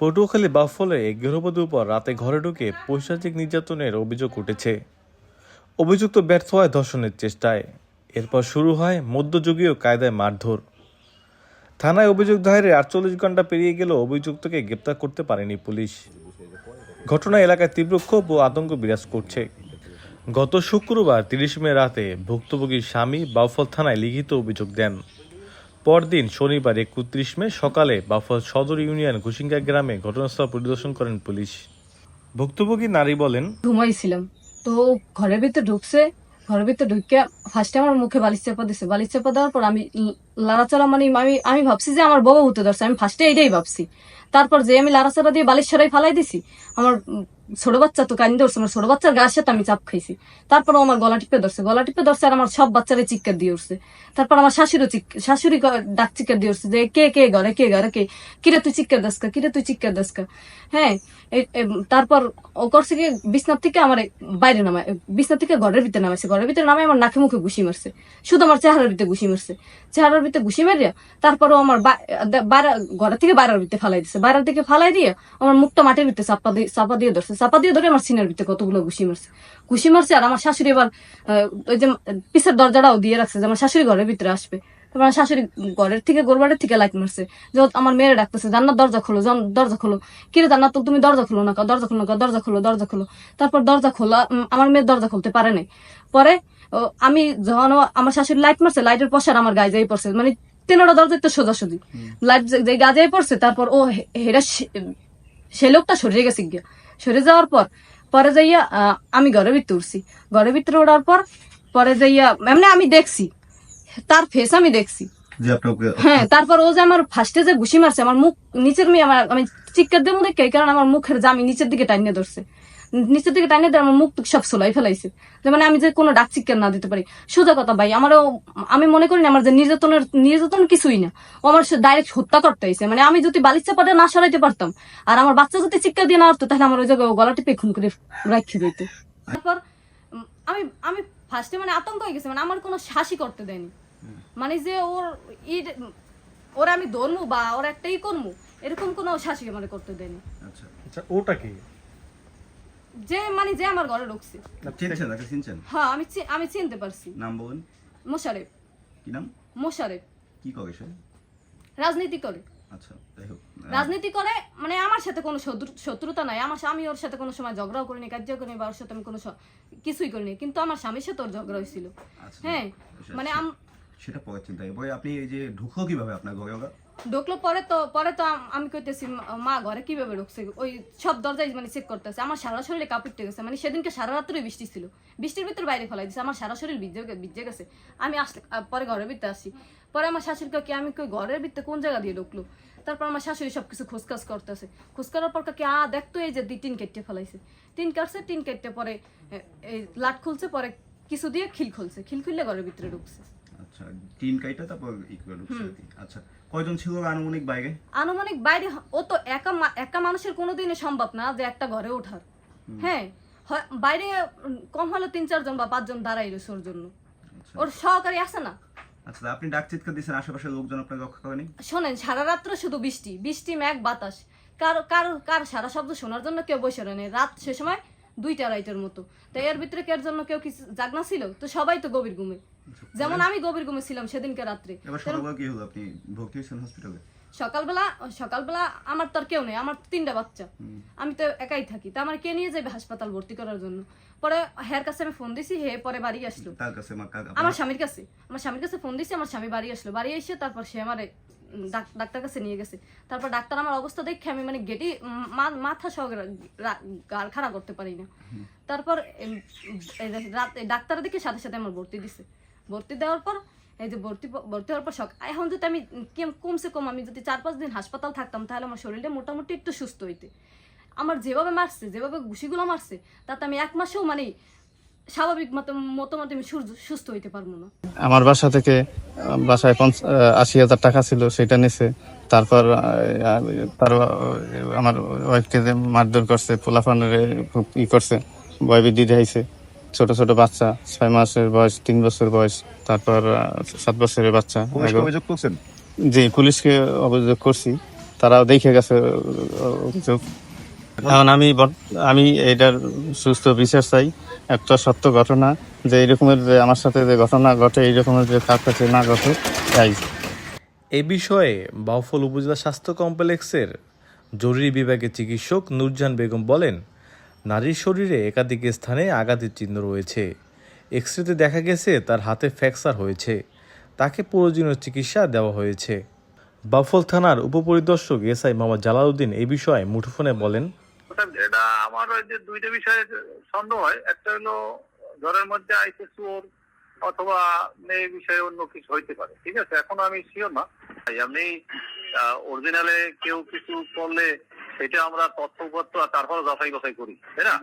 পটুয়াখালী বাফলে গৃহবধূর উপর রাতে ঘরে ঢুকে পৈশাচিক নির্যাতনের অভিযোগ উঠেছে। অভিযুক্ত ব্যর্থ হয় ধর্ষণের চেষ্টায়। এরপর শুরু হয় মধ্যযুগীয় কায়দায় মারধর। থানায় অভিযোগ দায়েরের আটচল্লিশ ঘণ্টা পেরিয়ে গেলেও অভিযুক্তকে গ্রেপ্তার করতে পারেনি পুলিশ। ঘটনা এলাকায় তীব্র ক্ষোভ ও আতঙ্ক বিরাজ করছে। গত শুক্রবার তিরিশ মে রাতে ভুক্তভোগীর স্বামী বাউফল থানায় লিখিত অভিযোগ দেন। পরদিন শনিবার একত্রিশ মে সকালে বাফল সদর ইউনিয়ন ঘুসিঙ্গা গ্রামে ঘটনাস্থল পরিদর্শন করেন পুলিশ। ভুক্তভোগী নারী বলেন, ঘুমাইছিলাম। তো ঘরের ভিতরে ঢুকছে, ঘরের ভিতরে ঢুকে ফার্স্টে আমার মুখে বালিশ চাপা দিছে। বালিশ চাপা দেওয়ার পর আমি লাড়াচাড়া মানে আমি আমি ভাবছি যে আমার বউ হতে ধরছে। আমি ফার্স্টে এটাই ভাবছি। তারপর যে আমি লাড়াচাড়া দিয়ে বালিশ সরাই ফালাই দিছি, আমার ছোট বাচ্চা তো কান ধরছে আমার ছোট বাচ্চার গায়ের সাথে আমি চাপ খাইছি। তারপর আমার গলা টিপে ধরছে, গলা টিপে ধরছে আর আমার সব বাচ্চারে চিৎকার দিয়ে উঠছে। তারপর আমার শাশুড়ি শাশুড়ি ডাক চিৎকার দিয়ে উঠছে যে, কে কে ঘরে কে ঘরে কে? কিরে তুই চিৎকার দাসকা কিরে তুই চিৎকার দাসকা হ্যাঁ তারপর ও করছে কি বিছনার থেকে আমার বাইরে নামায় বিছনার থেকে ঘরের ভিতরে নামাইছে। ঘরের ভিতরে নামায় আমার নাকে মুখে ঘুষি মারছে। শুধু আমার চেহারার ভিতরে ঘুষি মারছে। চেহারার ভিতরে ঘুষি মারিয়া তারপরও আমার বাইরে, ঘরের থেকে বাইরের ভিতরে ফালাই দিছে। বাইরের দিকে ফালাই দিয়ে আমার মুখটা মাটির ভিতরে চাপা দিয়ে চাপা দিয়ে ধরছে। চাপা দিয়ে ধরে আমার সিনের ভিতরে কতগুলো ঘুষি মারছে। ঘুষি মারছে আর আমার শাশুড়ি এবার ওই যে পিসের দরজাটাও দিয়ে রাখছে যে আমার শাশুড়ি ঘরের ভিতরে আসবে। তারপর আমার শাশুড়ি ঘরের থেকে গোরবাড়ির থেকে লাইট মারছে। যে আমার মেয়ের ডাকতেছে জান্নার দরজা খোলো দরজা খোলো। কিরে জান্নাত তো তুমি দরজা খোলো না দরজা খোলো না দরজা খোলো দরজা খোলো। তারপর দরজা খোলা আমার মেয়ের দরজা খুলতে পারে নাই। পরে আমি যখন আমার শাশুড়ি লাইট মারছে লাইটের পশার আমার গায়ে যাই পড়ছে মানে তিনটা দরজা তো সোজাসুজি। লাইট যে- গায়ে পড়ছে তারপর ও হেরা সে- সে লোকটা সরে গেছে গিয়া। সরে যাওয়ার পর পরে যাইয়া আমি ঘরের ভিতরে উঠছি। ঘরের ভিতরে ওঠার পর পরে যাইয়া এমনি আমি দেখছি তার ফেস আমি দেখছি। হ্যাঁ তারপর ও যে আমার ফার্স্টে যে ঘুষি মারছে আমার মুখ নিচের মেয়ে আমার আমি চিৎকার দেবো দেখে কে কারণ আমার মুখের জামি নিচের দিকে টানিয়ে ধরছে। নিচের দিকে টাইনে দিয়ে আমার মুখ সব সোলাই ফেলাইছে। মানে আমি যে কোনো ডাক চিৎকার না দিতে পারি। সোজা কথা ভাই, আমারও, আমি মনে করি না আমার যে নির্যাতনের, নির্যাতন কিছুই না। ও আমার ডাইরেক্ট হত্যা করতে হয়েছে মানে আমি যদি বালিশ চাপাটা না সরাইতে পারতাম, আর আমার বাচ্চা যদি চিৎকার দিয়ে না উঠতো তাহলে আমার ওই জায়গায় ও গলা টিপে খুন করে রাখি দিত। তারপর আমি আমি ফার্স্টে মানে আতঙ্ক হয়ে গেছে। মানে আমার কোনো শ্বাসই করতে দেয়নি। মানে যে ওর ইট, ওরা আমি ধরমু বা ওর একটাই করমু, এরকম কোনো শাসি মানে করতে দেয়নি। আচ্ছা আচ্ছা ওটা কি? যে মানে যে আমার ঘরে ঢুকছে। চিনছেন তাকে চিনছেন? হ্যাঁ আমি আমি চিনতে পারছি। নাম বলুন। মোশারেফ। কি নাম? মোশারেফ। কি করে সে? রাজনীতি করে। আচ্ছা রাজনীতি করে মানে আমার সাথে কোনো শত্রু- শত্রুতা নাই। আমার স্বামী ওর সাথে কোনো সময় ঝগড়াও করিনি কার্য করিনি বা ওর সাথে আমি কোনো কিছুই করিনি। কিন্তু আমার স্বামীর সাথে ওর ঝগড়া হয়েছিল। আচ্ছা, হ্যাঁ আচ্ছা, মানে সেটা পরে চিন্তা এবারে আপনি এই যে ঢুকলো কীভাবে আপনার ঘরে ওরা? ঢুকলো, পরে তো পরে তো আমি কইতেছি, মা- ঘরে কীভাবে ঢুকছে? ওই সব দরজায় মানে চেক করতেছে। আমার সারা শরীরে কাপড় গেছে। মানে সেদিনকে সারা রাত্রে বৃষ্টি ছিল। বৃষ্টির ভিতরে বাইরে ফেলাই দিছে। আমার সারা শরীর ভিজে ভিজে গেছে। আমি আসলে পরে ঘরের ভিতরে আসি। পরে আমার শাশুড়িকে কি আমি কই, ঘরের ভিতরে কোন জায়গা দিয়ে ঢুকলো? তারপর আমার শাশুড়ি সবকিছু খোঁজকাজ করতেছে। খোঁজ করার পর কি আ দেখতো এই যে টিন কেটে ফেলাইছে। টিন কাটছে, টিন কেটে পরে এই লাট খুলছে, পরে কিছু দিয়ে খিল খুলছে। খিল খুললে ঘরের ভিতরে ঢুকছে। আচ্ছা টিন কাইটা তারপর ই করে ঢুকছে আর কি। আচ্ছা কয়জন ছিল আনুমানিক বাইরে? আনুমানিক বাইরে ও তো একা একা মানুষের কোনোদিনই সম্ভব না যে একটা ঘরে ওঠার। হ্যাঁ বাইরে কম হলে তিন চারজন বা পাঁচজন দাঁড়াই রয়েছে ওর জন্য। আচ্ছা। ওর সহকারী আছে না? আচ্ছা আপনি ডাক চিৎকার দিয়েছেন আশেপাশের লোকজন আপনাকে রক্ষা করেনি? শোনেন সারা রাত্র শুধু বৃষ্টি বৃষ্টি মেঘ বাতাস। কার কার কার সারা শব্দ শোনার জন্য কেউ বসে রয়নি রাত সে সময় দুইটা রাইটের মতো। তো এর ভিতরে কের জন্য কেউ কিছু জাগনা ছিল? তো সবাই তো গভীর ঘুমে। যেমন আমি গভীর ঘুমে ছিলাম সেদিনকে রাত্রে। সকালবেলা কি হলো? আপনি ভর্তি হয়েছেন হসপিটালে সকালবেলা সকালবেলা আমার তো আর কেউ নেই। আমার তিনটা বাচ্চা। আমি তো একাই থাকি। তা আমার কে নিয়ে যাবে হাসপাতাল ভর্তি করার জন্য? পরে হের কাছে আমি ফোন দিছি হে পরে বাড়ি আসলো। আমার আমার স্বামীর কাছে। আমার স্বামীর কাছে ফোন দিছি আমার স্বামী বাড়ি আসলো। বাড়ি এসে তারপর সে আমার ডাক্তার কাছে নিয়ে গেছে। তারপর ডাক্তার আমার অবস্থা দেখে আমি মানে গেটি মাথা সহ গাড় খাড়া করতে পারি না। তারপর ডাক্তার দেখে সাথে সাথে আমার ভর্তি দিছে। ভর্তি দেওয়ার পর এই যে ভর্তি ভর্তি হওয়ার পর শখ এখন যদি আমি কেম- কমসে কম আমি যদি চার পাঁচ দিন হাসপাতাল থাকতাম তাহলে আমার শরীরটা মোটামুটি একটু সুস্থ হইতে। আমার যেভাবে মারছে যেভাবে ঘুষিগুলো মারছে তাতে আমি এক মাসেও মানে স্বাভাবিক মতো মতো মতো আমি সুস্থ হইতে পারব না। আমার বাসা থেকে বাসায় পঞ্চ- আহ, আশি হাজার টাকা ছিল সেটা নিছে। তারপর তার আমার ওয়াইফকে মারধর করছে পোলাফানের ই করছে বয়বৃদ্ধি দেখাইছে। ছোট ছোট বাচ্চা ছয় মাসের বয়স তিন বছর বয়স তারপর সাত বছরের বাচ্চা। অভিযোগ করছেন? জি পুলিশকে অভিযোগ করছি। তারাও দেখে গেছে অভিযোগ। এখন আমি আমি এটার সুস্থ বিচার চাই। একটা সত্য ঘটনা যে এইরকমের যে আমার সাথে যে ঘটনা ঘটে এইরকমের যে তার কাছে না ঘটে তাই। এ বিষয়ে বাউফল উপজেলা স্বাস্থ্য কমপ্লেক্সের জরুরি বিভাগের চিকিৎসক নুরজান বেগম বলেন নারীর শরীরে একাধিক স্থানে আঘাতের চিহ্ন রয়েছে। এক্স রেতে দেখা গেছে তার হাতে ফ্র্যাকচার হয়েছে। তাকে প্রয়োজনীয় চিকিৎসা দেওয়া হয়েছে। বাফল থানার উপপরিদর্শক এস আই মোহাম্মদ জালালউদ্দিন এ বিষয়ে মুঠোফোনে বলেন ওটা এটা আমার ওই যে দুইটা বিষয়ে সন্দেহ হয়। একটা হলো ঘরের মধ্যে আইসে চোর অথবা এই বিষয়ে অন্য কিছু হইতে পারে, ঠিক আছে? এখন আমি শিওর না। আপনি অরিজিনালে কেউ কিছু করলে সেটা আমরা তথ্যপত্র আর তারপর যাচাই বাছাই করি, তাই না?